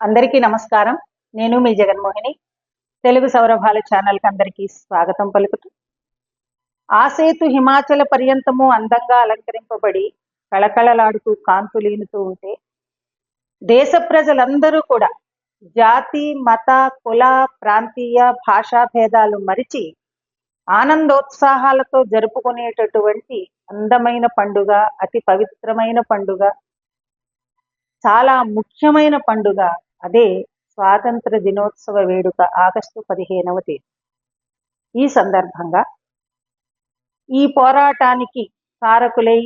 అందరికీ నమస్కారం. నేను మీ జగన్మోహిని. తెలుగు సౌరభాల ఛానల్కి అందరికీ స్వాగతం పలుకుతూ. ఆసేతు హిమాచల పర్యంతము అందంగా అలంకరింపబడి కళకళలాడుతూ కాంతులీనుతూ ఉంటే దేశ ప్రజలందరూ కూడా జాతి మత కుల ప్రాంతీయ భాషా భేదాలు మరిచి ఆనందోత్సాహాలతో జరుపుకునేటటువంటి అందమైన పండుగ అతి పవిత్రమైన పండుగ చాలా ముఖ్యమైన పండుగ అదే స్వాతంత్ర దినోత్సవ వేడుక ఆగస్టు పదిహేనవ తేదీ. ఈ సందర్భంగా ఈ పోరాటానికి కారకులై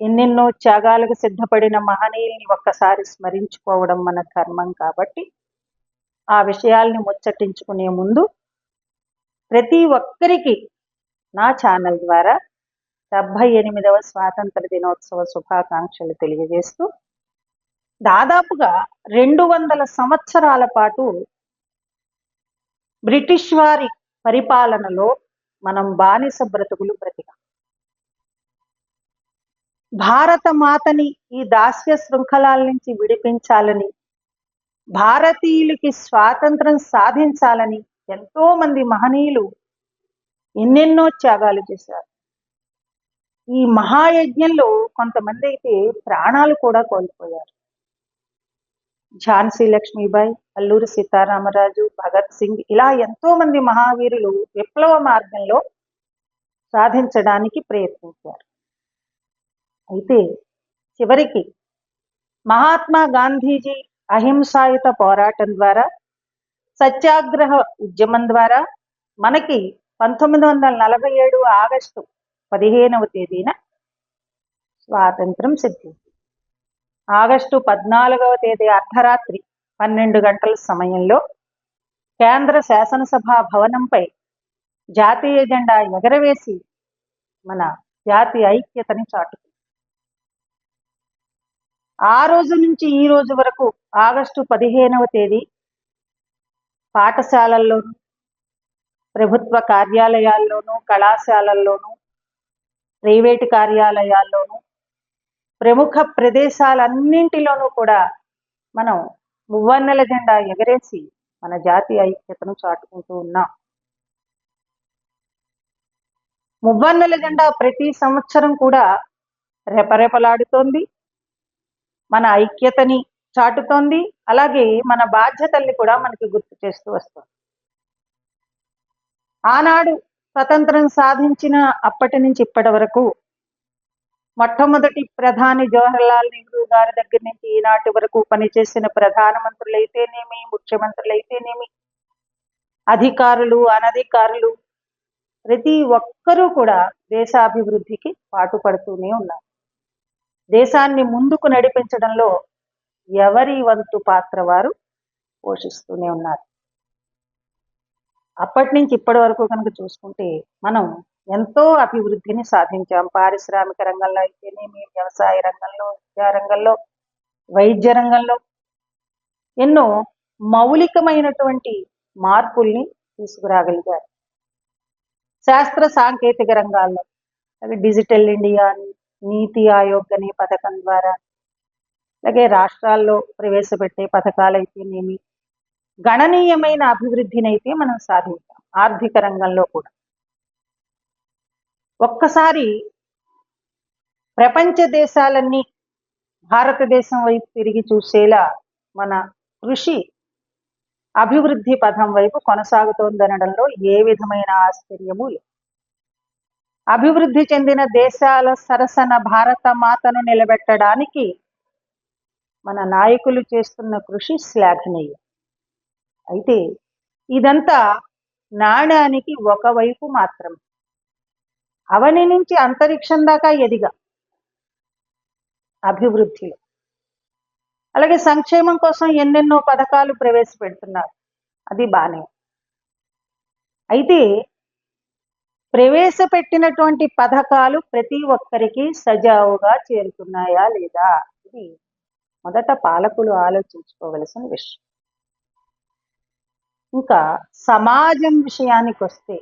ఎన్నెన్నో త్యాగాలకు సిద్ధపడిన మహనీయుల్ని ఒక్కసారి స్మరించుకోవడం మన ధర్మం కాబట్టి ఆ విషయాల్ని ముచ్చటించుకునే ముందు ప్రతి ఒక్కరికి నా ఛానల్ ద్వారా డెబ్బై ఎనిమిదవ స్వాతంత్ర దినోత్సవ శుభాకాంక్షలు తెలియజేస్తూ దాదాపుగా రెండు వందల సంవత్సరాల పాటు బ్రిటిష్ వారి పరిపాలనలో మనం బానిస బ్రతుకులు బ్రతికాం. భారత మాతని ఈ దాస్య శృంఖలాల నుంచి విడిపించాలని భారతీయులకి స్వాతంత్రం సాధించాలని ఎంతో మంది మహనీయులు ఎన్నెన్నో త్యాగాలు చేశారు. ఈ మహాయజ్ఞంలో కొంతమంది అయితే ప్రాణాలు కూడా కోల్పోయారు. ఝాన్సీ లక్ష్మీబాయి అల్లూరి సీతారామరాజు భగత్ సింగ్ ఇలా ఎంతో మంది మహావీరులు విప్లవ మార్గంలో సాధించడానికి ప్రయత్నించారు. అయితే చివరికి మహాత్మా గాంధీజీ అహింసాయుత పోరాటం ద్వారా సత్యాగ్రహ ఉద్యమం ద్వారా మనకి పంతొమ్మిది వందల నలభై ఏడు ఆగస్టు పదిహేనవ తేదీన స్వాతంత్రం సిద్ధించింది. ఆగస్టు పద్నాలుగవ తేదీ అర్ధరాత్రి పన్నెండు గంటల సమయంలో కేంద్ర శాసనసభ భవనంపై జాతీయ జెండా ఎగరవేసి మన జాతి ఐక్యతని చాటుకుంది ఆ రోజు నుంచి ఈ రోజు వరకు ఆగస్టు పదిహేనవ తేదీ పాఠశాలల్లోనూ ప్రభుత్వ కార్యాలయాల్లోనూ కళాశాలల్లోనూ ప్రైవేటు కార్యాలయాల్లోనూ ప్రముఖ ప్రదేశాలన్నింటిలోనూ కూడా మనం మువ్వన్నెల జెండా ఎగరేసి మన జాతీయ ఐక్యతను చాటుకుంటూ ఉన్నాం. మువ్వన్నెల జెండా ప్రతి సంవత్సరం కూడా రెపరెపలాడుతోంది. మన ఐక్యతని చాటుతోంది. అలాగే మన బాధ్యతల్ని కూడా మనకి గుర్తు చేస్తూ వస్తుంది. ఆనాడు స్వతంత్రం సాధించిన అప్పటి నుంచి ఇప్పటి వరకు మొట్టమొదటి ప్రధాని జవహర్లాల్ నెహ్రూ గారి దగ్గర నుంచి ఈనాటి వరకు పనిచేసిన ప్రధానమంత్రులైతేనేమి ముఖ్యమంత్రులైతేనేమి అధికారులు అనధికారులు ప్రతి ఒక్కరూ కూడా దేశాభివృద్ధికి పాటుపడుతూనే ఉన్నారు. దేశాన్ని ముందుకు నడిపించడంలో ఎవరి వంతు పాత్ర వారు పోషిస్తూనే ఉన్నారు. అప్పటి నుంచి ఇప్పటి వరకు కనుక చూసుకుంటే మనం ఎంతో అభివృద్ధిని సాధించాం. పారిశ్రామిక రంగంలో అయితేనేమి వ్యవసాయ రంగంలో విద్యా రంగంలో వైద్య రంగంలో ఎన్నో మౌలికమైనటువంటి మార్పుల్ని తీసుకురాగలిగారు. శాస్త్ర సాంకేతిక రంగాల్లో అలాగే డిజిటల్ ఇండియా అని నీతి ఆయోగ్ అనే పథకం ద్వారా అలాగే రాష్ట్రాల్లో ప్రవేశపెట్టే పథకాలు అయితేనేమి గణనీయమైన అభివృద్ధిని అయితే మనం సాధించాం. ఆర్థిక రంగంలో కూడా. ఒక్కసారి ప్రపంచ దేశాలన్నీ భారతదేశం వైపు తిరిగి చూసేలా మన కృషి అభివృద్ధి పథం వైపు కొనసాగుతోందనడంలో ఏ విధమైన ఆశ్చర్యము లేదు. అభివృద్ధి చెందిన దేశాల సరసన భారత మాతను నిలబెట్టడానికి మన నాయకులు చేస్తున్న కృషి శ్లాఘనీయం. అయితే ఇదంతా నాణానికి ఒకవైపు మాత్రం అవని నుంచి అంతరిక్షం దాకా ఎదిగా అభివృద్ధిలో. అలాగే సంక్షేమం కోసం ఎన్నెన్నో పథకాలు ప్రవేశపెడుతున్నారు. అది బానే. అయితే ప్రవేశపెట్టినటువంటి పథకాలు ప్రతి ఒక్కరికి సజావుగా చేరుతున్నాయా లేదా ఇది మొదట పాలకులు ఆలోచించుకోవలసిన విషయం. ఇంకా సమాజం విషయానికి వస్తే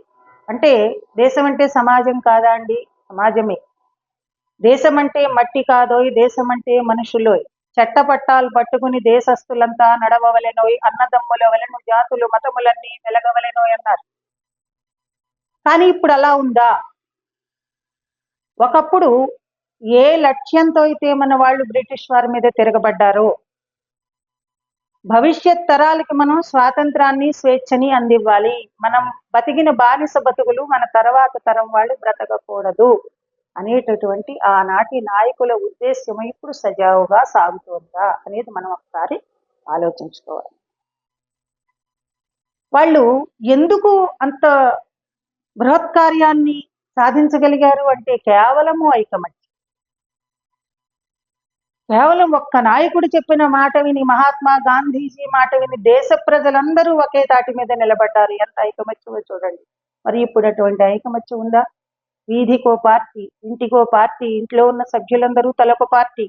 అంటే దేశం అంటే సమాజం కాదా అండి? సమాజమే. దేశం అంటే మట్టి కాదోయ్ దేశం అంటే మనుషులోయ్. చట్టపట్టాలు పట్టుకుని దేశస్థులంతా నడవవలెనోయ్ అన్నదమ్ముల వలెను జాతులు మతములన్నీ వెలగవలెనోయ్ అన్నారు. కానీ ఇప్పుడు అలా ఉందా? ఒకప్పుడు ఏ లక్ష్యంతో అయితే మన వాళ్ళు బ్రిటిష్ వారి మీద తిరగబడ్డారో భవిష్యత్ తరాలకి మనం స్వాతంత్రాన్ని స్వేచ్ఛని అందివ్వాలి. మనం బతికిన బానిస బతుకులు మన తర్వాత తరం వాళ్ళు బ్రతకకూడదు అనేటటువంటి ఆనాటి నాయకుల ఉద్దేశ్యం ఇప్పుడు సజావుగా సాగుతోందా అనేది మనం ఒకసారి ఆలోచించుకోవాలి. వాళ్ళు ఎందుకు అంత బృహత్ కార్యాన్ని సాధించగలిగారు అంటే కేవలము ఐకమత్యం. కేవలం ఒక్క నాయకుడు చెప్పిన మాట విని మహాత్మా గాంధీజీ మాట విని దేశ ప్రజలందరూ ఒకే తాటి మీద నిలబడ్డారు. ఎంత ఐకమత్యమో చూడండి. మరి ఇప్పుడు అటువంటి ఐకమత్యం ఉందా? వీధికో పార్టీ ఇంటికో పార్టీ ఇంట్లో ఉన్న సభ్యులందరూ తలొక పార్టీ.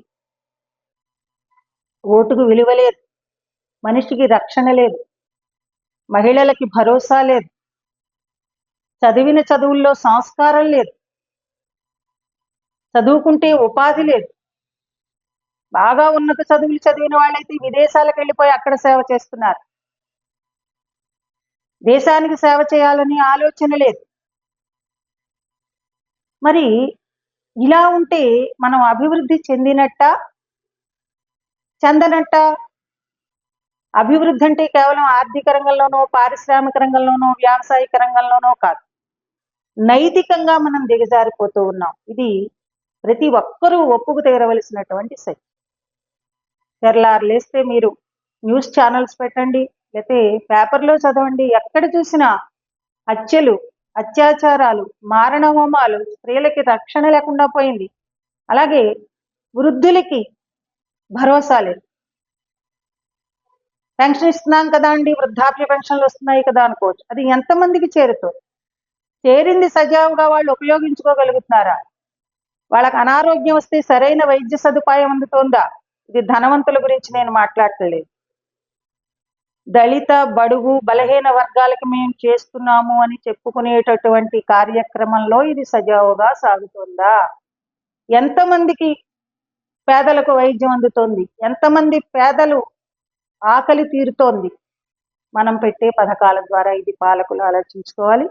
ఓటుకు విలువ లేదు. మనిషికి రక్షణ లేదు. మహిళలకి భరోసా లేదు. చదివిన చదువుల్లో సంస్కారం లేదు. చదువుకుంటే ఉపాధి లేదు. బాగా ఉన్నత చదువులు చదివిన వాళ్ళైతే విదేశాలకు వెళ్ళిపోయి అక్కడ సేవ చేస్తున్నారు. దేశానికి సేవ చేయాలని ఆలోచన లేదు. మరి ఇలా ఉంటే మనం అభివృద్ధి చెందినట్ట? చెందనట్ట? అభివృద్ధి అంటే కేవలం ఆర్థిక రంగంలోనో పారిశ్రామిక రంగంలోనో వ్యావసాయిక రంగంలోనో కాదు. నైతికంగా మనం దిగజారిపోతూ ఉన్నాం. ఇది ప్రతి ఒక్కరూ ఒప్పుకు తీరవలసినటువంటి సత్యం తెరలారు లేస్తే మీరు న్యూస్ ఛానల్స్ పెట్టండి లేకపోతే పేపర్లో చదవండి. ఎక్కడ చూసినా హత్యలు అత్యాచారాలు మారణ హోమాలు స్త్రీలకి రక్షణ లేకుండా పోయింది. అలాగే వృద్ధులకి భరోసా లేదు. పెన్షన్ ఇస్తున్నాం కదా అండి వృద్ధాప్య పెన్షన్లు వస్తున్నాయి కదా అనుకోవచ్చు. అది ఎంతమందికి చేరుతుంది? చేరింది సజావుగా వాళ్ళు ఉపయోగించుకోగలుగుతున్నారా? వాళ్ళకి అనారోగ్యం వస్తే సరైన వైద్య సదుపాయం అందుతోందా? ఇది ధనవంతుల గురించి నేను మాట్లాడట్లేదు దళిత బడుగు బలహీన వర్గాలకి మేము చేస్తున్నాము అని చెప్పుకునేటటువంటి కార్యక్రమంలో ఇది సజావుగా సాగుతుందా? ఎంతమందికి పేదలకు వైద్యం అందుతోంది? ఎంతమంది పేదలు ఆకలి తీరుతోంది? మనం పెట్టే పథకాల ద్వారా ఇది పాలకులు ఆలోచించుకోవాలి.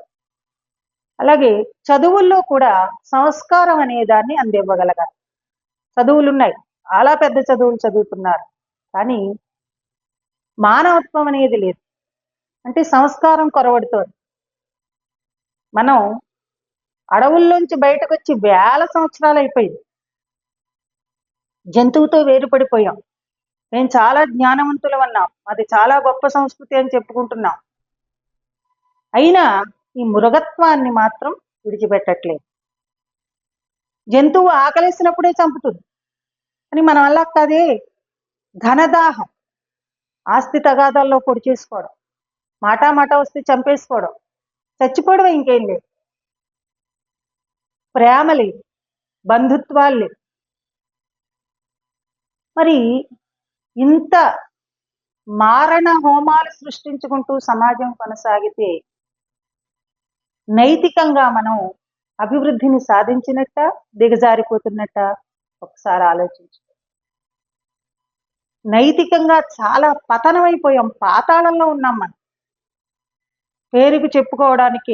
అలాగే చదువుల్లో కూడా సంస్కారం అనే దాన్ని అందివ్వగలగాలి. చదువులు ఉన్నాయి చాలా పెద్ద చదువులు చదువుతున్నారు. కానీ మానవత్వం అనేది లేదు. అంటే సంస్కారం కొరవడుతోంది. మనం అడవుల్లోంచి బయటకు వచ్చి వేల సంవత్సరాలు అయిపోయింది. జంతువుతో వేరుపడిపోయాం. మేము చాలా జ్ఞానవంతులం అన్నాం. అది చాలా గొప్ప సంస్కృతి అని చెప్పుకుంటున్నాం. అయినా ఈ మృగత్వాన్ని మాత్రం విడిచిపెట్టట్లేదు. జంతువు ఆకలేసినప్పుడే చంపుతుంది. అని మనం అలా కాదే. ధనదాహం ఆస్తి తగాదాల్లో పొడి చేసుకోవడం. మాటా మాట వస్తే చంపేసుకోవడం. చచ్చిపోవడం ఇంకేం లేదు. ప్రేమ లేదు. బంధుత్వాలు లేవు. మరి ఇంత మారణ హోమాలు సృష్టించుకుంటూ సమాజం కొనసాగితే నైతికంగా మనం అభివృద్ధిని సాధించినట్ట దిగజారిపోతున్నట్ట? ఒకసారి ఆలోచించు. నైతికంగా చాలా పతనమైపోయాం. పాతాళంలో ఉన్నాం మనం. పేరుకు చెప్పుకోవడానికి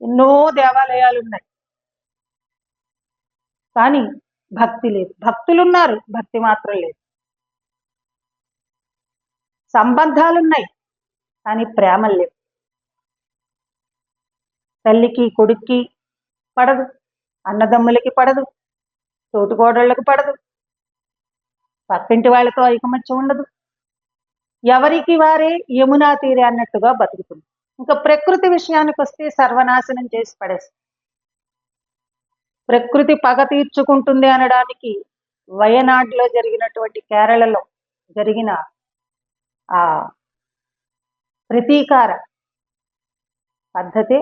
ఎన్నో దేవాలయాలు ఉన్నాయి. కానీ భక్తి లేదు. భక్తులు ఉన్నారు భక్తి మాత్రం లేదు. సంబంధాలున్నాయి కానీ ప్రేమలు లేవు. తల్లికి కొడుక్కి పడదు. అన్నదమ్ములకి పడదు. తోటికోడళ్ళకి పడదు. పక్కింటి వాళ్ళతో ఐకమత్యం ఉండదు. ఎవరికి వారే యమునా తీరే అన్నట్టుగా బతుకుతుంది. ఇంకా ప్రకృతి విషయానికి వస్తే సర్వనాశనం చేసి పడేస్తుంది ప్రకృతి పగ తీర్చుకుంటుంది అనడానికి వయనాడులో జరిగినటువంటి కేరళలో జరిగిన ఆ ప్రతీకార పద్ధతే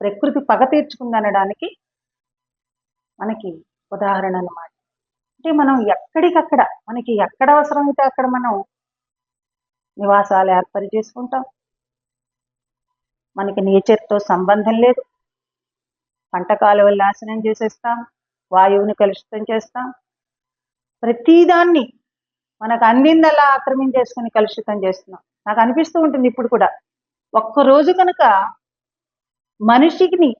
ప్రకృతి పగ తీర్చుకుంది అనడానికి మనకి ఉదాహరణ అన్నమాట. అంటే మనం ఎక్కడికక్కడ మనకి ఎక్కడ అవసరమైతే అక్కడ మనం నివాసాలు ఏర్పాటు చేసుకుంటాం. మనకి నేచర్తో సంబంధం లేదు. పంట కాలువలు నాశనం చేసేస్తాం. వాయువుని కలుషితం చేస్తాం. ప్రతిదాన్ని మనకు అందిందలా ఆక్రమించేసుకుని కలుషితం చేస్తున్నాం. నాకు అనిపిస్తూ ఉంటుంది ఇప్పుడు కూడా. ఒక్క రోజు కనుక మనిషికి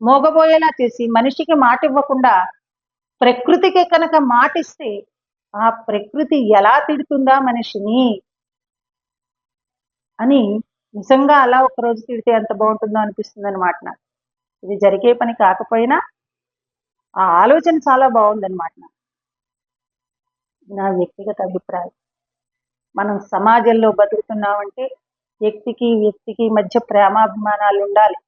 మోగబోయేలా చేసి మనిషికి మాట ఇవ్వకుండా ప్రకృతికి కనుక మాటిస్తే ఆ ప్రకృతి ఎలా తిడుతుందా మనిషిని అని నిజంగా అలా ఒక రోజు తిడితే ఎంత బాగుంటుందో అనిపిస్తుంది అనమాట నాకు. ఇది జరిగే పని కాకపోయినా ఆ ఆలోచన చాలా బాగుందన్నమాట నాకు. నా వ్యక్తిగత అభిప్రాయం. మనం సమాజంలో బతుకుతున్నామంటే వ్యక్తికి వ్యక్తికి మధ్య ప్రేమాభిమానాలు ఉండాలి.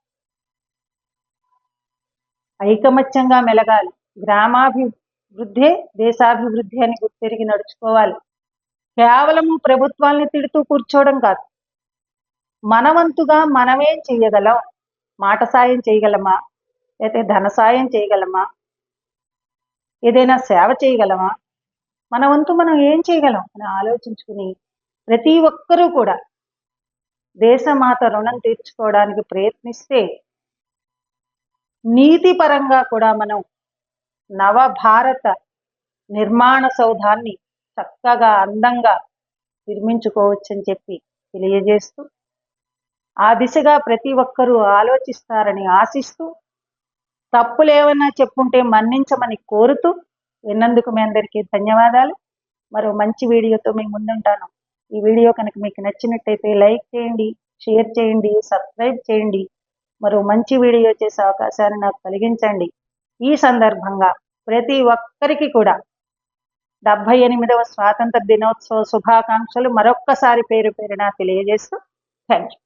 ఐకమత్యంగా మెలగాలి. గ్రామాభివృద్ధే దేశాభివృద్ధి అని గుర్తిరిగి నడుచుకోవాలి. కేవలము ప్రభుత్వాల్ని తిడుతూ కూర్చోవడం కాదు. మనవంతుగా మనమేం చేయగలం. మాట సాయం చేయగలమా? లేకపోతే ధన సాయం చేయగలమా? ఏదైనా సేవ చేయగలమా? మన వంతు మనం ఏం చేయగలం అని ఆలోచించుకుని ప్రతి ఒక్కరూ కూడా దేశమాత రుణం తీర్చుకోవడానికి ప్రయత్నిస్తే నీతిపరంగా కూడా మనం నవభారత నిర్మాణ సౌధాన్ని చక్కగా అందంగా నిర్మించుకోవచ్చని చెప్పి తెలియజేస్తూ ఆ దిశగా ప్రతి ఒక్కరూ ఆలోచిస్తారని ఆశిస్తూ తప్పులేమన్నా చెప్పుంటే మన్నించమని కోరుతూ విన్నందుకు మీ అందరికీ ధన్యవాదాలు. మరో మంచి వీడియోతో మీ ముందుంటాను. ఈ వీడియో కనుక మీకు నచ్చినట్టయితే లైక్ చేయండి షేర్ చేయండి సబ్స్క్రైబ్ చేయండి. మరో మంచి వీడియో చేసే అవకాశాన్ని నాకు కలిగించండి. ఈ సందర్భంగా ప్రతి ఒక్కరికి కూడా డెబ్బై ఎనిమిదవ స్వాతంత్ర దినోత్సవ శుభాకాంక్షలు. మరొక్కసారి పేరు పేరున తెలియజేస్తూ థ్యాంక్ యూ